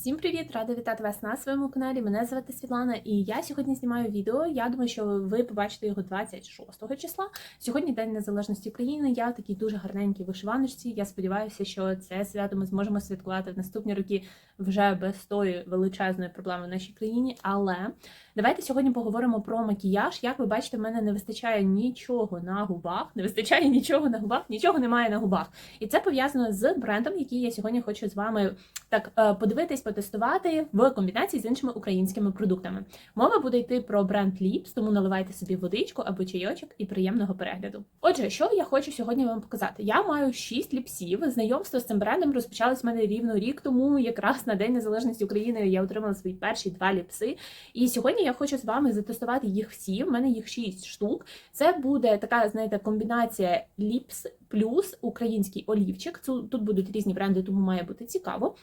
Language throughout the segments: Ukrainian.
Всім привіт! Рада вітати вас на своєму каналі. Мене звати Світлана, і я сьогодні знімаю відео. Я думаю, що ви побачите його 26 числа. Сьогодні День Незалежності України. Я в такій дуже гарненькій вишиваночці. Я сподіваюся, що це свято ми зможемо святкувати в наступні роки вже без тої величезної проблеми в нашій країні. Але давайте сьогодні поговоримо про макіяж. Як ви бачите, в мене не вистачає нічого на губах, не вистачає нічого на губах, нічого немає на губах. І це пов'язано з брендом, який я сьогодні хочу з вами так е, подивитись, потестувати в комбінації з іншими українськими продуктами. Мова буде йти про бренд Lips, тому наливайте собі водичку або чайочок і приємного перегляду. Отже, що я хочу сьогодні вам показати? Я маю 6 ліпсів. Знайомство з цим брендом розпочалось в мене рівно рік тому. Якраз на День Незалежності України я отримала свої перші два ліпси. І сьогодні я хочу з вами затестувати їх всі. В мене їх 6 штук. Це буде така, знаєте, комбінація ліпс плюс український олівчик. Тут будуть різні бренди, тому має бути цікаво.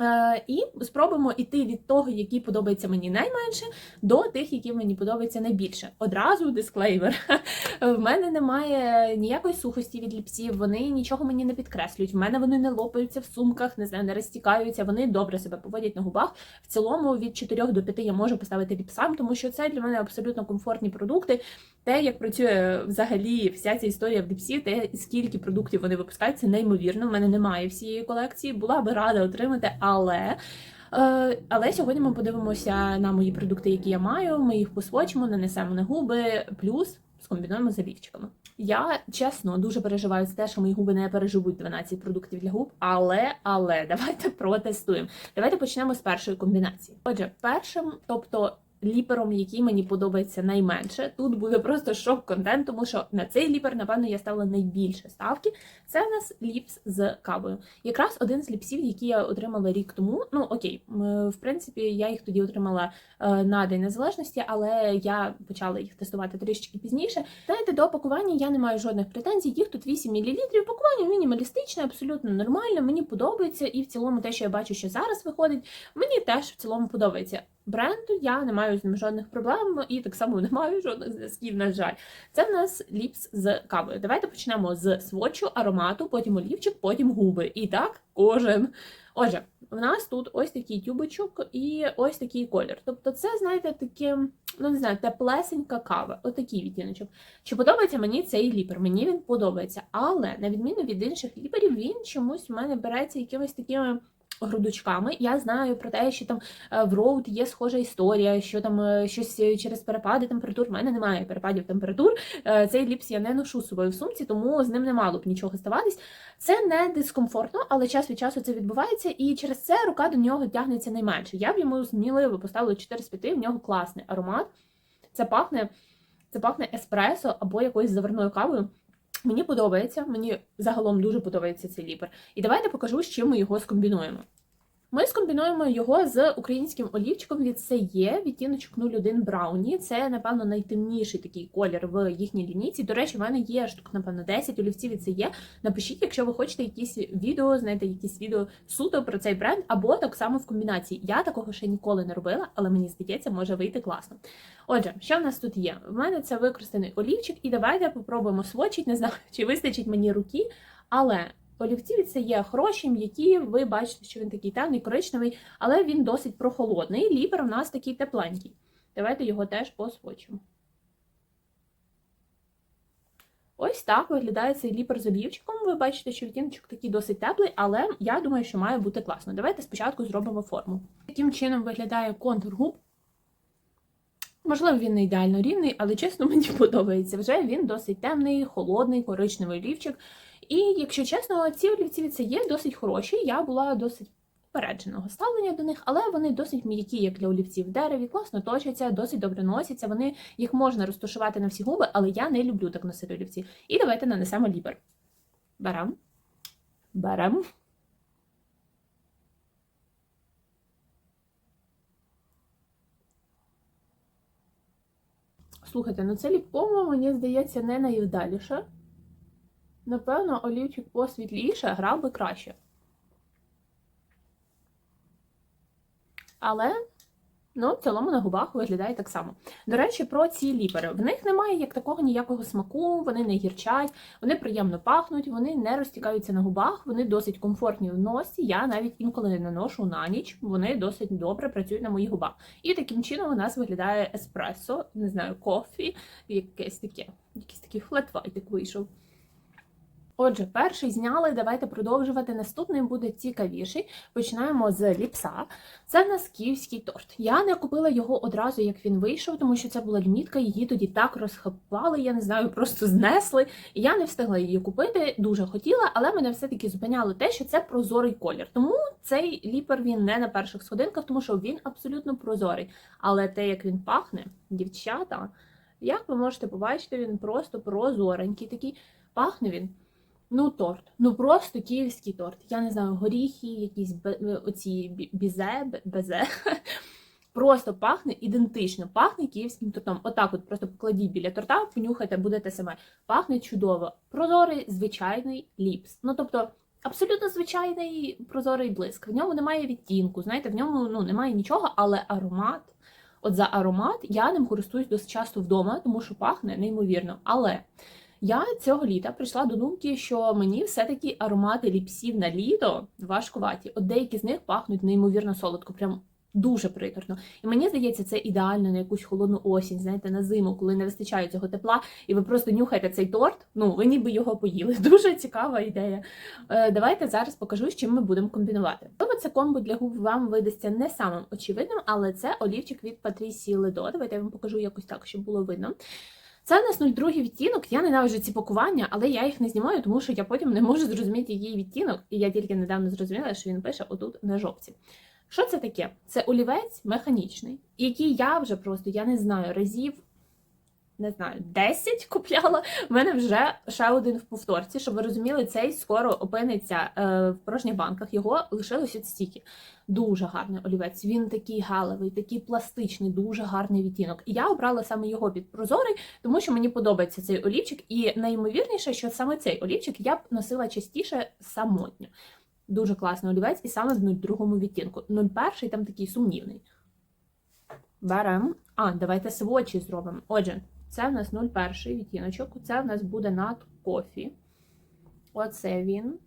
Е, і спробуємо йти від того, який подобається мені найменше, до тих, які мені подобаються найбільше. Одразу дисклеймер. В мене немає ніякої сухості від ліпсів, вони нічого мені не підкреслюють. В мене вони не лопаються в сумках, не знаю, не розтікаються. Вони добре себе поводять на губах. В цілому від 4 до 5 я можу поставити ліпсам, тому що це для мене абсолютно комфортні продукти. Те, як працює взагалі вся ця історія в ліпсі, те скільки продуктів вони випускають, це неймовірно. В мене немає всієї колекції. Була би рада отримати але. Е, але сьогодні ми подивимося на мої продукти, які я маю. Ми їх посвочимо, нанесемо на губи, плюс скомбінуємо з олівчиками. Я чесно дуже переживаю за те, що мої губи не переживуть 12 продуктів для губ. Але але давайте протестуємо. Давайте почнемо з першої комбінації. Отже, першим, тобто ліпером, який мені подобається найменше. Тут буде просто шок-контент, тому що на цей ліпер, напевно, я ставила найбільше ставки. Це в нас ліпс з кавою. Якраз один з ліпсів, які я отримала рік тому. Ну окей, в принципі, я їх тоді отримала е, на День Незалежності, але я почала їх тестувати трішки пізніше. Знаєте, до пакування я не маю жодних претензій. Їх тут 8 мл. Пакування мінімалістичне, абсолютно нормально. Мені подобається, і в цілому те, що я бачу, що зараз виходить, мені теж в цілому подобається бренду я не маю з ним жодних проблем і так само не маю жодних зв'язків, на жаль. Це в нас ліпс з кавою. Давайте почнемо з свочу, аромату, потім олівчик, потім губи. І так, кожен. Отже, в нас тут ось такий тюбочок і ось такий колір. Тобто, це, знаєте, таке, ну не знаю, теплесенька кава, отакий відтіночок. Чи подобається мені цей ліпер? Мені він подобається, але на відміну від інших ліперів, він чомусь в мене береться якимись такими грудочками. Я знаю про те, що там е, в роуд є схожа історія, що там е, щось е, через перепади температур. У мене немає перепадів температур. Цей ліпс я не ношу з собою в сумці, тому з ним не мало б нічого ставатись. Це не дискомфортно, але час від часу це відбувається, і через це рука до нього тягнеться найменше. Я б йому сміливо поставила 4 з 5, в нього класний аромат. Це пахне, це пахне еспресо або якоюсь заверною кавою. Мені подобається, мені загалом дуже подобається цей ліпер. І давайте покажу, з чим ми його скомбінуємо. Ми скомбінуємо його з українським олівчиком від Сеє, відтіночок 01 Брауні. Це, напевно, найтемніший такий колір в їхній лінійці. До речі, в мене є штук, напевно, 10 олівців від Сеє. Напишіть, якщо ви хочете якісь відео, знаєте, якісь відео суто про цей бренд, або так само в комбінації. Я такого ще ніколи не робила, але мені здається, може вийти класно. Отже, що в нас тут є? В мене це використаний олівчик, і давайте попробуємо свочить. Не знаю, чи вистачить мені руки, але. Олівці це є хороші, м'які, ви бачите, що він такий темний, коричневий, але він досить прохолодний. Ліпер у нас такий тепленький. Давайте його теж посвочимо. Ось так виглядає цей ліпер з олівчиком. Ви бачите, що відтіночок такий досить теплий, але я думаю, що має бути класно. Давайте спочатку зробимо форму. Таким чином виглядає контур губ. Можливо, він не ідеально рівний, але чесно, мені подобається. Вже він досить темний, холодний, коричневий олівчик. І, якщо чесно, ці олівці це є досить хороші. Я була досить попередженого ставлення до них, але вони досить м'які, як для олівців в дереві, класно точаться, досить добре носяться. Вони їх можна розташувати на всі губи, але я не люблю так носити олівці. І давайте нанесемо лібер. Берем. Берем. Слухайте, ну це ліпкомо, мені здається, не найвдаліше. Напевно, олівчик посвітліше грав би краще. Але Ну, в цілому на губах виглядає так само. До речі, про ці ліпери. В них немає як такого ніякого смаку, вони не гірчать, вони приємно пахнуть, вони не розтікаються на губах, вони досить комфортні в носі. Я навіть інколи не наношу на ніч, вони досить добре працюють на моїх губах. І таким чином у нас виглядає еспресо, не знаю, кофі, якесь таке, якийсь такий флетвайтик вийшов. Отже, перший зняли. Давайте продовжувати. Наступний буде цікавіший. Починаємо з ліпса. Це в нас київський торт. Я не купила його одразу, як він вийшов, тому що це була лімітка. Її тоді так розхапали, я не знаю, просто знесли. І я не встигла її купити. Дуже хотіла, але мене все-таки зупиняло те, що це прозорий колір. Тому цей ліпер він не на перших сходинках, тому що він абсолютно прозорий. Але те, як він пахне, дівчата, як ви можете побачити, він просто прозоренький такий. Пахне він. Ну, торт. Ну просто київський торт. Я не знаю, горіхи, якісь бе- оці бізе, безе. Просто пахне ідентично, пахне київським тортом. Отак, от просто покладіть біля торта, понюхайте, будете саме. Пахне чудово. Прозорий, звичайний ліпс. Ну тобто, абсолютно звичайний прозорий блиск. В ньому немає відтінку, знаєте, в ньому ну, немає нічого, але аромат. От за аромат я ним користуюсь досить часто вдома, тому що пахне неймовірно. Але я цього літа прийшла до думки, що мені все-таки аромати ліпсів на літо важкуваті. От деякі з них пахнуть неймовірно солодко, прям дуже приторно. І мені здається, це ідеально на якусь холодну осінь, знаєте, на зиму, коли не вистачає цього тепла, і ви просто нюхаєте цей торт. Ну, ви ніби його поїли. Дуже цікава ідея. Е, давайте зараз покажу, з чим ми будемо комбінувати. Тобто це комбо для губ вам видасться не самим очевидним, але це олівчик від Патрісії Ледо. Давайте я вам покажу якось так, щоб було видно. Це у нас 02 відтінок. Я ненавиджу ці пакування, але я їх не знімаю, тому що я потім не можу зрозуміти її відтінок. І я тільки недавно зрозуміла, що він пише отут на жовті. Що це таке? Це олівець механічний, який я вже просто я не знаю разів. Не знаю, 10 купляла. У мене вже ще один в повторці, щоб ви розуміли, цей скоро опиниться е, в порожніх банках. Його лишилось от стільки. Дуже гарний олівець. Він такий галевий, такий пластичний, дуже гарний відтінок. І я обрала саме його під прозорий, тому що мені подобається цей олівчик. І найімовірніше, що саме цей олівчик я б носила частіше самотньо. Дуже класний олівець, і саме в 02 відтінку. 01 там такий сумнівний. Беремо. А, давайте свочі зробимо. Отже, це в нас 01 відтіночок. Це в нас буде над кофі. Оце він.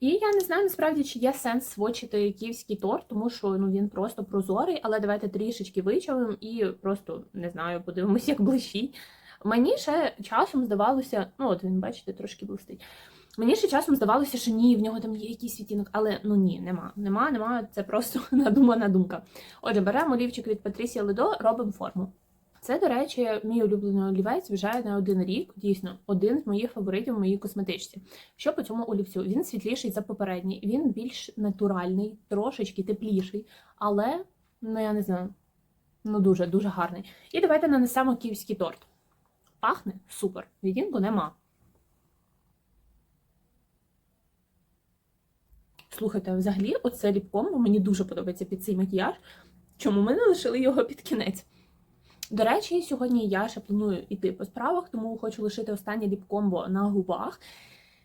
І я не знаю насправді, чи є сенс свочити київський торт, тому що ну, він просто прозорий, але давайте трішечки вичавимо і просто не знаю, подивимося, як блищить. Мені ще часом здавалося, ну от він, бачите, трошки блистить. Мені ще часом здавалося, що ні, в нього там є якийсь відтінок, але ну ні, нема. Нема, нема, це просто надумана думка. Отже, беремо олівчик від Патрісія Ледо, робимо форму. Це, до речі, мій улюблений олівець вже на один рік. Дійсно, один з моїх фаворитів в моїй косметичці. Що по цьому олівцю? Він світліший за попередній, він більш натуральний, трошечки тепліший, але ну я не знаю, ну дуже дуже гарний. І давайте нанесемо київський торт. Пахне супер. Відтінку нема. Слухайте, взагалі, оце ліпком мені дуже подобається під цей макіяж. Чому ми не лишили його під кінець? До речі, сьогодні я ще планую йти по справах, тому хочу лишити останнє ліп-комбо на губах.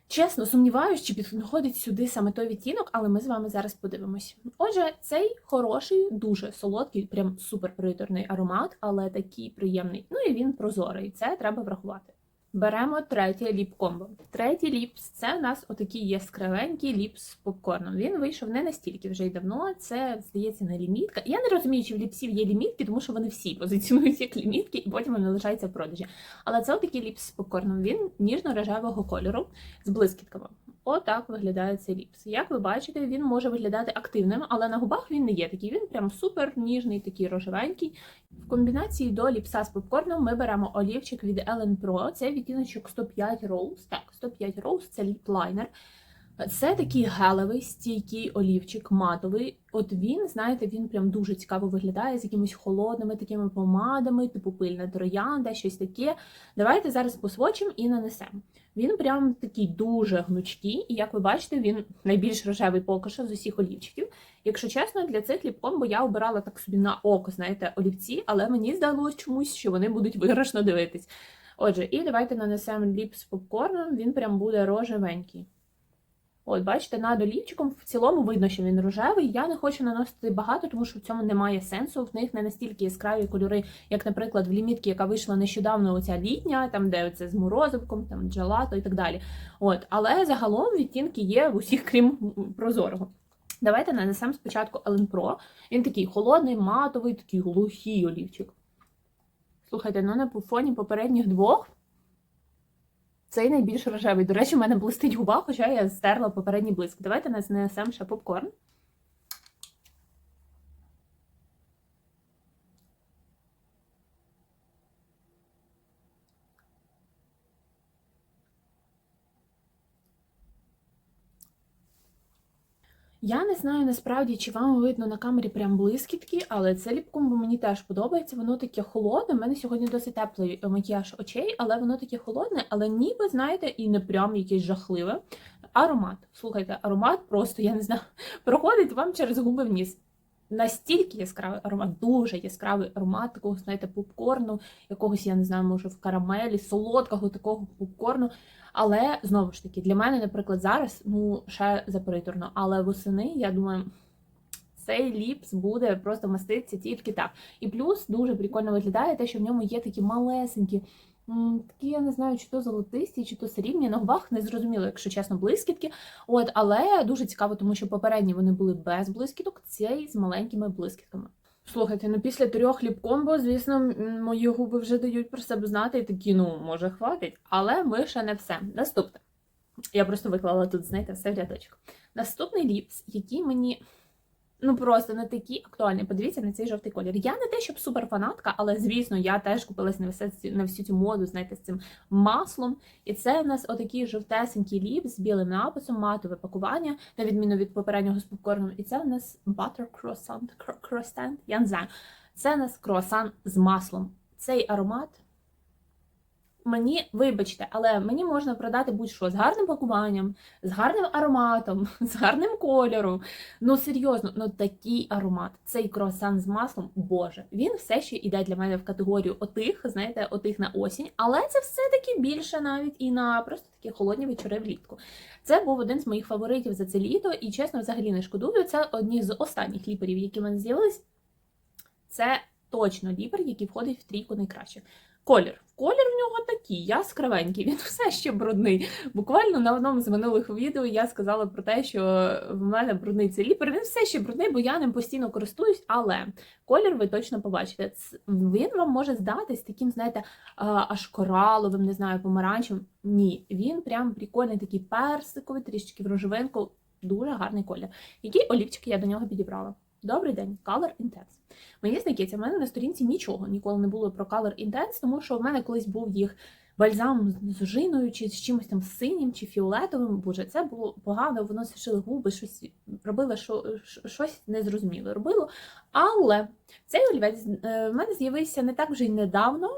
Чесно, сумніваюсь, чи підходить сюди саме той відтінок, але ми з вами зараз подивимось. Отже, цей хороший, дуже солодкий, прям супер приторний аромат, але такий приємний. Ну і він прозорий. Це треба врахувати. Беремо третє ліп-комбо. Третій ліпс це у нас отакий яскравенький ліпс з попкорном. Він вийшов не настільки вже й давно. Це здається не лімітка. Я не розумію, чи в ліпсів є лімітки, тому що вони всі позиціонують як лімітки, і потім вони лишаються в продажі. Але це отакий ліпс з попкорном. Він ніжно-рожевого кольору з блискітками. Отак виглядає цей ліпс. Як ви бачите, він може виглядати активним, але на губах він не є такий. Він прям супер ніжний, такий рожевенький. В комбінації до ліпса з попкорном ми беремо олівчик від Ellen Pro. Це відтіночок 105 Rose. Так, 105 Rose це ліплайнер. Це такий гелевий, стійкий олівчик, матовий. От він, знаєте, він прям дуже цікаво виглядає з якимись холодними такими помадами, типу пильна троянда, щось таке. Давайте зараз посвочимо і нанесемо. Він прям такий дуже гнучкий, і як ви бачите, він найбільш рожевий поки що з усіх олівчиків. Якщо чесно, для цих ліпкомбо я обирала так собі на око, знаєте, олівці, але мені здалось чомусь, що вони будуть виграшно дивитись. Отже, і давайте нанесемо ліп з попкорном, він прям буде рожевенький. От, бачите, над олівчиком в цілому видно, що він рожевий. Я не хочу наносити багато, тому що в цьому немає сенсу. В них не настільки яскраві кольори, як, наприклад, в лімітці, яка вийшла нещодавно, оця літня, там де це з морозивком, там джелато і так далі. От, але загалом відтінки є в усіх, крім прозорого. Давайте нанесемо спочатку Ellen Pro. Він такий холодний, матовий, такий глухий олівчик. Слухайте, ну на фоні попередніх двох цей найбільш рожевий. До речі, в мене блистить губа, хоча я стерла попередній блиск. Давайте нанесемо ще попкорн. Я не знаю насправді, чи вам видно на камері прям блискітки, але це ліпком мені теж подобається. Воно таке холодне. У мене сьогодні досить теплий макіяж очей, але воно таке холодне, але ніби, знаєте, і не прям якесь жахливе. Аромат. Слухайте, аромат просто, я не знаю, проходить вам через губи вниз. Настільки яскравий аромат, дуже яскравий аромат такого, знаєте, попкорну, якогось, я не знаю, може в карамелі, солодкого такого попкорну. Але знову ж таки, для мене, наприклад, зараз ну ще заприторно. Але восени, я думаю, цей ліпс буде просто маститися тільки так. І плюс дуже прикольно виглядає те, що в ньому є такі малесенькі. Такі, я не знаю, чи то золотисті, чи то срібні. На губах не зрозуміло, якщо чесно, блискітки. От, але дуже цікаво, тому що попередні вони були без блискіток, цей з маленькими блискітками. Слухайте, ну після трьох ліп-комбо, звісно, мої губи вже дають про себе знати і такі, ну, може, хватить, але ми ще не все. Наступне. Я просто виклала тут, знаєте, все в рядочок. Наступний ліпс, який мені ну просто не такий актуальний. Подивіться на цей жовтий колір. Я не те, щоб суперфанатка, але звісно, я теж купилась на всю, на всю цю моду, знаєте, з цим маслом. І це у нас отакий жовтесенький ліпс з білим написом, матове пакування, на відміну від попереднього з попкорном. І це у нас butter croissant, croissant, я не знаю. Це у нас круасан з маслом. Цей аромат. Мені, вибачте, але мені можна продати будь-що з гарним пакуванням, з гарним ароматом, з гарним кольором. Ну серйозно, ну такий аромат, цей круасан з маслом, боже, він все ще йде для мене в категорію отих, знаєте, отих на осінь, але це все-таки більше навіть і на просто такі холодні вечори влітку. Це був один з моїх фаворитів за це літо, і чесно, взагалі не шкодую. Це одні з останніх ліперів, які в мене з'явились. Це точно ліпер, який входить в трійку найкращих. Колір. Колір в нього такий, яскравенький, він все ще брудний. Буквально на одному з минулих відео я сказала про те, що в мене брудний цей ліпер. Він все ще брудний, бо я ним постійно користуюсь, але колір ви точно побачите. Він вам може здатись таким, знаєте, аж кораловим, не знаю, помаранчевим. Ні, він прям прикольний, такий персиковий, трішечки в рожевинку. Дуже гарний колір. Який олівчик я до нього підібрала? Добрий день, Color Intense. Мені здається, в мене на сторінці нічого ніколи не було про Color Intense, тому що в мене колись був їх бальзам з жиною, чи з чимось там синім, чи фіолетовим. Боже, це було погано, воно сушило губи, щось робило, що, щось незрозуміле робило. Але цей олівець е, в мене з'явився не так вже й недавно.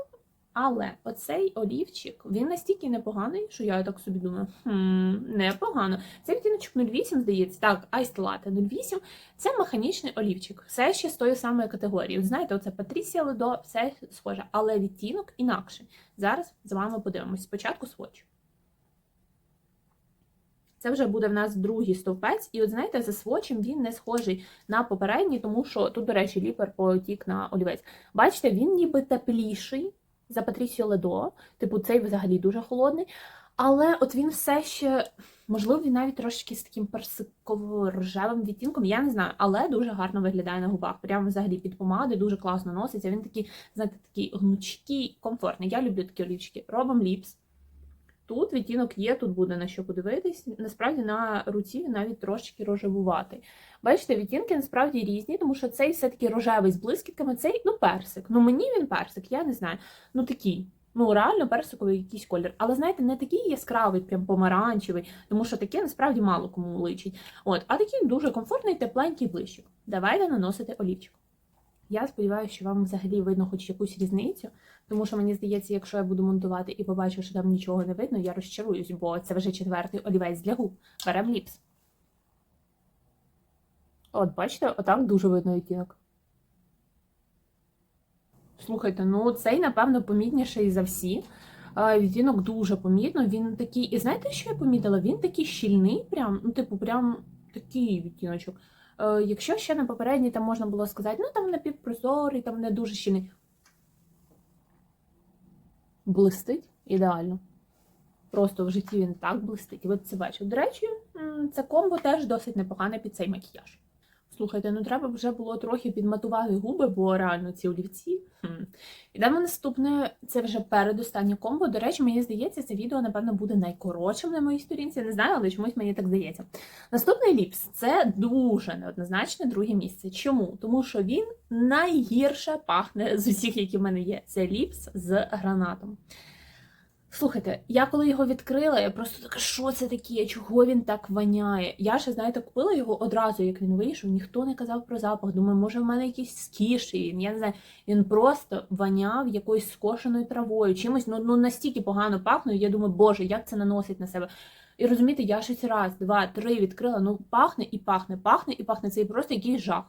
Але оцей олівчик, він настільки непоганий, що я так собі думаю, хм, непогано. Це відтіночок 08, здається, так, Iced Latte 08. Це механічний олівчик. Все ще з тої самої категорії. Знаєте, оце Патрісія Ледо, все схоже, але відтінок інакший. Зараз з вами подивимось. Спочатку сводч. Це вже буде в нас другий стовпець, і от знаєте, за свочем він не схожий на попередній, тому що тут, до речі, ліпер потік на олівець. Бачите, він ніби тепліший за Патрісіо Ледо, типу, цей взагалі дуже холодний. Але от він все ще, можливо, він навіть трошки з таким персиково-рожевим відтінком, я не знаю, але дуже гарно виглядає на губах. Прямо взагалі під помади, дуже класно носиться. Він такий, знаєте, такий гнучкий, комфортний. Я люблю такі олівчики. Робимо ліпс. Тут відтінок є, тут буде на що подивитись. Насправді на руці навіть трошечки рожевуватий. Бачите, відтінки насправді різні, тому що цей все-таки рожевий з блискітками, цей ну персик. Ну мені він персик, я не знаю. Ну такий. Ну, реально персиковий якийсь колір. Але, знаєте, не такий яскравий, прям помаранчевий, тому що таке насправді мало кому личить. От, А такий дуже комфортний, тепленький блищик. Давайте наносити олівчик. Я сподіваюся, що вам взагалі видно хоч якусь різницю, тому що мені здається, якщо я буду монтувати і побачу, що там нічого не видно, я розчаруюсь, бо це вже четвертий олівець для губ. Берем ліпс. От, бачите, отак дуже видно відтінок. Слухайте, ну цей, напевно, помітніший за всі. Відтінок дуже помітно. Він такий, і знаєте, що я помітила? Він такий щільний, прям, ну, типу, прям такий відтіночок. Е, Якщо ще на попередній там можна було сказати, ну там напівпрозорий, там не дуже щільний. Блистить ідеально. Просто в житті він так блистить. Ви це бачите. До речі, це комбо теж досить непогане під цей макіяж. Слухайте, ну треба вже було трохи підматувати губи, бо реально ці олівці. Хм. Ідемо наступне, це вже передостаннє комбо. До речі, мені здається, це відео, напевно, буде найкоротшим на моїй сторінці. Не знаю, але чомусь мені так здається. Наступний ліпс це дуже неоднозначне друге місце. Чому? Тому що він найгірше пахне з усіх, які в мене є. Це ліпс з гранатом. Слухайте, я коли його відкрила, я просто така, що це таке? Чого він так воняє? Я ще, знаєте, купила його одразу, як він вийшов, ніхто не казав про запах. Думаю, може в мене якийсь скіший, він, я не знаю. Він просто воняв якоюсь скошеною травою, чимось ну, ну настільки погано пахнув. Я думаю, боже, як це наносить на себе. І розумієте, я щось раз, два, три відкрила. Ну пахне і пахне, пахне і пахне. Це просто якийсь жах.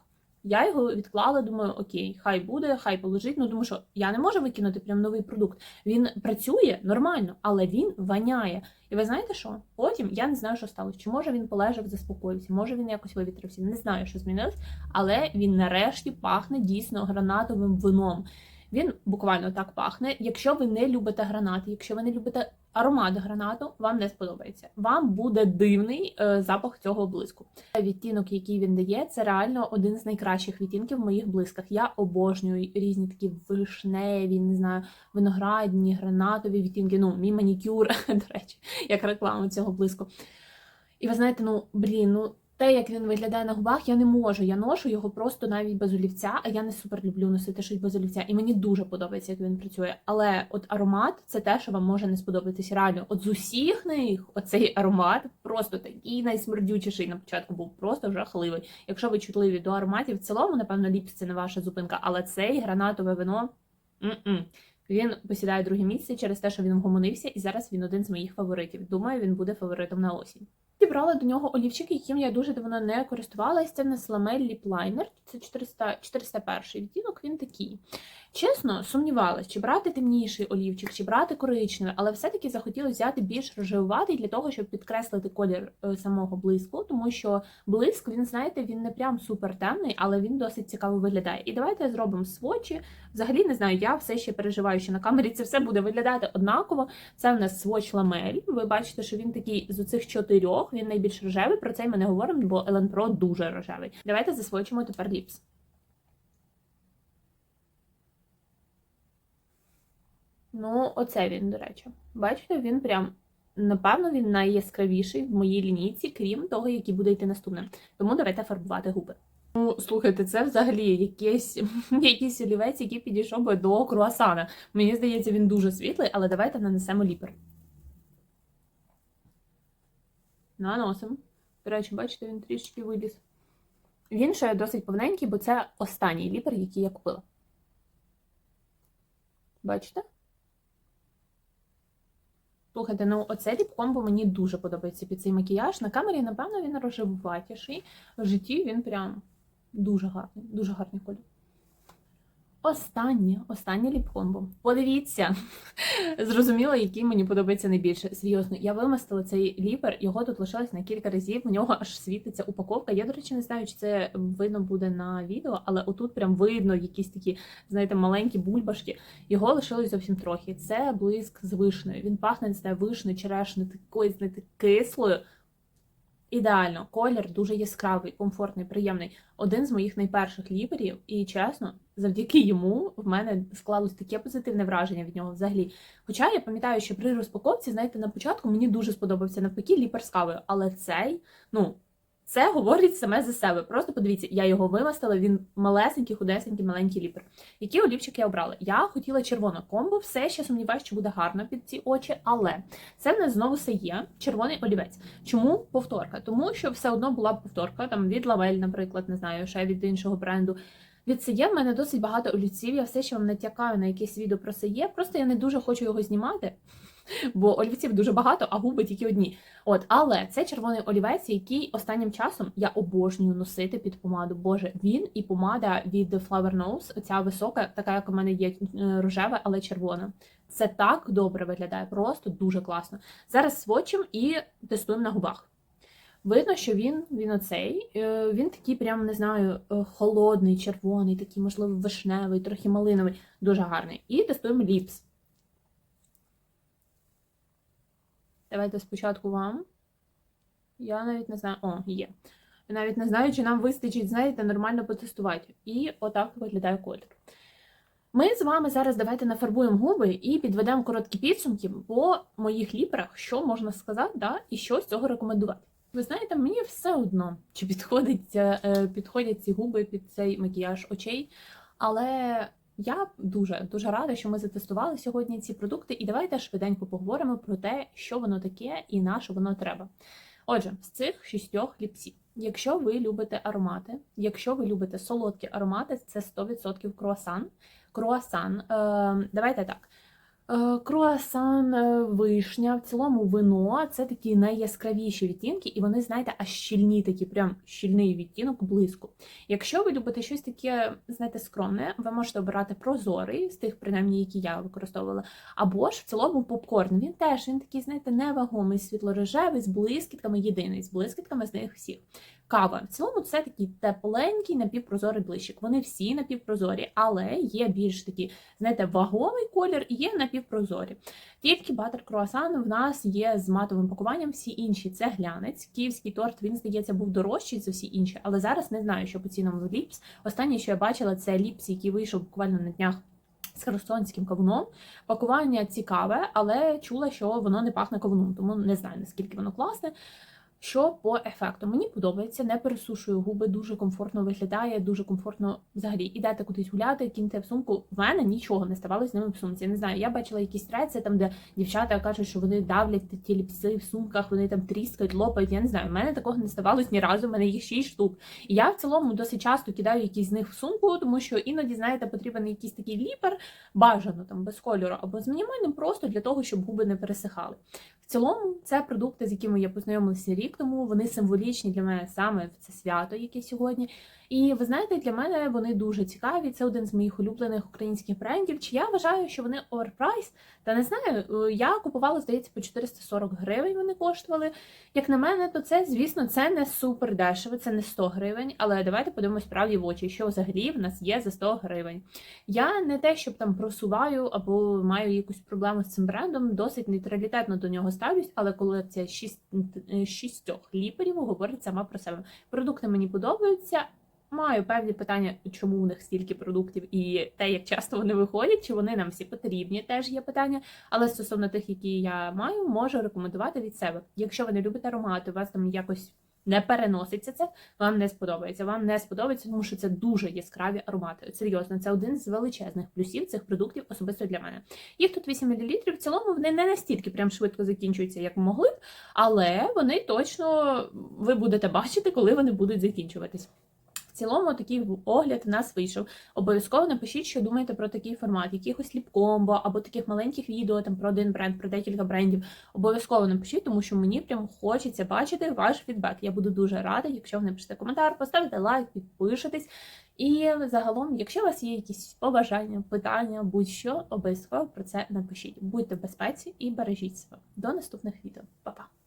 Я його відклала, думаю, окей, хай буде, хай полежить. Ну тому що я не можу викинути прям новий продукт. Він працює нормально, але він ваняє. І ви знаєте що? Потім я не знаю, що сталося. Чи може він полежав, заспокоївся, може він якось вивітрився. Не знаю, що змінилось, але він нарешті пахне дійсно гранатовим вином. Він буквально так пахне. Якщо ви не любите гранати, якщо ви не любите аромат гранату, вам не сподобається. Вам буде дивний е, запах цього блиску. Відтінок, який він дає, це реально один з найкращих відтінків в моїх блисках. Я обожнюю різні такі вишневі, не знаю, виноградні, гранатові відтінки. Ну, мій манікюр, до речі, як реклама цього блиску. І ви знаєте, ну блін, ну те, як він виглядає на губах, я не можу. Я ношу його просто навіть без олівця, а я не супер люблю носити щось без олівця. І мені дуже подобається, як він працює. Але от аромат це те, що вам може не сподобатись. Реально, от з усіх них оцей аромат просто такий найсмердючіший на початку був просто жахливий. Якщо ви чутливі до ароматів, в цілому, напевно, ліпс це не ваша зупинка, але цей гранатове вино. М-м. Він посідає друге місце через те, що він вгомонився, і зараз він один з моїх фаворитів. Думаю, він буде фаворитом на осінь. Дібрала до нього олівчик, яким я дуже давно не користувалася. Це Neslamel Lip Liner. Це 400, 401 відтінок, він такий. Чесно, сумнівалась, чи брати темніший олівчик, чи брати коричневий, але все-таки захотіла взяти більш рожевуватий для того, щоб підкреслити колір е, самого блиску, тому що блиск, він, знаєте, він не прям супер темний, але він досить цікаво виглядає. І давайте зробимо свочі. Взагалі не знаю, я все ще переживаю, що на камері це все буде виглядати однаково. Це в нас своч ламель. Ви бачите, що він такий з оцих чотирьох, він найбільш рожевий. Про це ми не говоримо, бо Ellen Pro дуже рожевий. Давайте засвочимо тепер ліпс. Ну, оце він, до речі. Бачите, він прям, напевно, він найяскравіший в моїй лінійці, крім того, який буде йти наступним. Тому давайте фарбувати губи. Ну, слухайте, це взагалі якийсь, якийсь олівець, який підійшов би до круасана. Мені здається, він дуже світлий, але давайте нанесемо ліпер. Наносимо. До речі, бачите, він трішки виліз. Він ще досить повненький, бо це останній ліпер, який я купила. Бачите? Слухайте, ну оце ліп-комбо мені дуже подобається під цей макіяж. На камері, напевно, він рожевуватіший. В житті він прям дуже гарний, дуже гарний колір. Останнє, останнє ліп-комбо. Подивіться, зрозуміло, який мені подобається найбільше. Серйозно, я вимастила цей ліпер, його тут лишилось на кілька разів. У нього аж світиться упаковка. Я, до речі, не знаю, чи це видно буде на відео, але отут прям видно якісь такі, знаєте, маленькі бульбашки. Його лишилось зовсім трохи. Це блиск з вишнею. Він пахне не знаю, вишнею, черешнею, такою, знаєте, кислою. Ідеально, колір дуже яскравий, комфортний, приємний. Один з моїх найперших ліперів, і чесно, завдяки йому в мене склалось таке позитивне враження від нього взагалі. Хоча я пам'ятаю, що при розпаковці, знаєте, на початку мені дуже сподобався навпаки ліпер з кавою, але цей, ну. Це говорить саме за себе. Просто подивіться, я його вимастила, він малесенький, худесенький, маленький ліпер. Які олівчики я обрала? Я хотіла червоне комбо, все ще сумніваюся, що буде гарно під ці очі, але це в нас знову все є червоний олівець. Чому повторка? Тому що все одно була повторка там від Лавель, наприклад, не знаю, ще від іншого бренду. Від Сеє в мене досить багато олівців. Я все ще вам натякаю на якесь відео про Сеє, Просто я не дуже хочу його знімати. Бо олівців дуже багато, а губи тільки одні. От, але це червоний олівець, який останнім часом я обожнюю носити під помаду. Боже, він і помада від Flower Nose, ця висока, така як у мене є е, рожева, але червона. Це так добре виглядає, просто дуже класно. Зараз свочимо і тестуємо на губах. Видно, що він він оцей, е, він такий, прям не знаю, е, холодний, червоний, такий, можливо, вишневий, трохи малиновий, дуже гарний. І тестуємо ліпс. Давайте спочатку вам. Я навіть не знаю. О, є. Я навіть не знаю, чи нам вистачить, знаєте, нормально потестувати. І отак виглядає колір. Ми з вами зараз давайте нафарбуємо губи і підведемо короткі підсумки по моїх ліперах, що можна сказати, да, і що з цього рекомендувати. Ви знаєте, мені все одно, чи е, підходять ці губи під цей макіяж очей. Але я дуже дуже рада, що ми затестували сьогодні ці продукти, і давайте швиденько поговоримо про те, що воно таке і на що воно треба. Отже, з цих шістьох ліпсів. Якщо ви любите аромати, якщо ви любите солодкі аромати, це 100% круасан. Круасан, е, давайте так. Е, круасан, е, вишня, в цілому вино це такі найяскравіші відтінки, і вони, знаєте, аж щільні, такі прям щільний відтінок блиску. Якщо ви любите щось таке, знаєте, скромне, ви можете обирати прозорий, з тих, принаймні, які я використовувала, або ж в цілому попкорн. Він теж він такий, знаєте, невагомий, світлорожевий, з блискітками, єдиний, з блискітками з них всіх. Кава. В цілому це такий тепленький напівпрозорий блищик. Вони всі напівпрозорі, але є більш такий, знаєте, вагомий колір і є напівпрозорі. Тільки батер круасан в нас є з матовим пакуванням, всі інші це глянець. Київський торт, він, здається, був дорожчий за всі інші, але зараз не знаю, що по цінам в ліпс. Останнє, що я бачила, це ліпс, який вийшов буквально на днях. З херсонським кавуном. Пакування цікаве, але чула, що воно не пахне кавуном, тому не знаю, наскільки воно класне. Що по ефекту? Мені подобається, не пересушую губи, дуже комфортно виглядає, дуже комфортно взагалі. Ідете кудись гуляти, кіньте в сумку. В мене нічого не ставалося з ними в сумці. Я не знаю, я бачила якісь треці, там, де дівчата кажуть, що вони давлять ті ліпси в сумках, вони там тріскають, лопають. Я не знаю, в мене такого не ставалось ні разу, в мене їх 6 штук. І я в цілому досить часто кидаю якісь з них в сумку, тому що іноді, знаєте, потрібен якийсь такий ліпер, бажано там без кольору або з мінімальним, просто для того, щоб губи не пересихали. Цілому, це продукти, з якими я познайомилася рік тому. Вони символічні для мене саме в це свято, яке сьогодні. І ви знаєте, для мене вони дуже цікаві. Це один з моїх улюблених українських брендів. Чи я вважаю, що вони оверпрайс? Та не знаю, е, я купувала, здається, по 440 гривень. Вони коштували. Як на мене, то це, звісно, це не супер дешево, це не 100 гривень. Але давайте подивимось правді в очі, що взагалі в нас є за 100 гривень. Я не те, щоб там просуваю або маю якусь проблему з цим брендом, досить нейтралітетно до нього ставлюсь, але колекція шість шістьох ліперів говорить сама про себе. Продукти мені подобаються. Маю певні питання, чому у них стільки продуктів і те, як часто вони виходять, чи вони нам всі потрібні, теж є питання. Але стосовно тих, які я маю, можу рекомендувати від себе. Якщо ви не любите аромати, у вас там якось не переноситься це, вам не сподобається. Вам не сподобається, тому що це дуже яскраві аромати. Серйозно, це один з величезних плюсів цих продуктів, особисто для мене. Їх тут 8 мл, в цілому вони не настільки прям швидко закінчуються, як могли б, але вони точно ви будете бачити, коли вони будуть закінчуватись. В цілому такий огляд у нас вийшов. Обов'язково напишіть, що думаєте про такий формат, якихось ліпкомбо або таких маленьких відео там про один бренд, про декілька брендів. Обов'язково напишіть, тому що мені прям хочеться бачити ваш фідбек. Я буду дуже рада, якщо ви напишете коментар, поставите лайк, підпишитесь. І загалом, якщо у вас є якісь побажання, питання, будь-що, обов'язково про це напишіть. Будьте в безпеці і бережіть себе. До наступних відео. Па-па!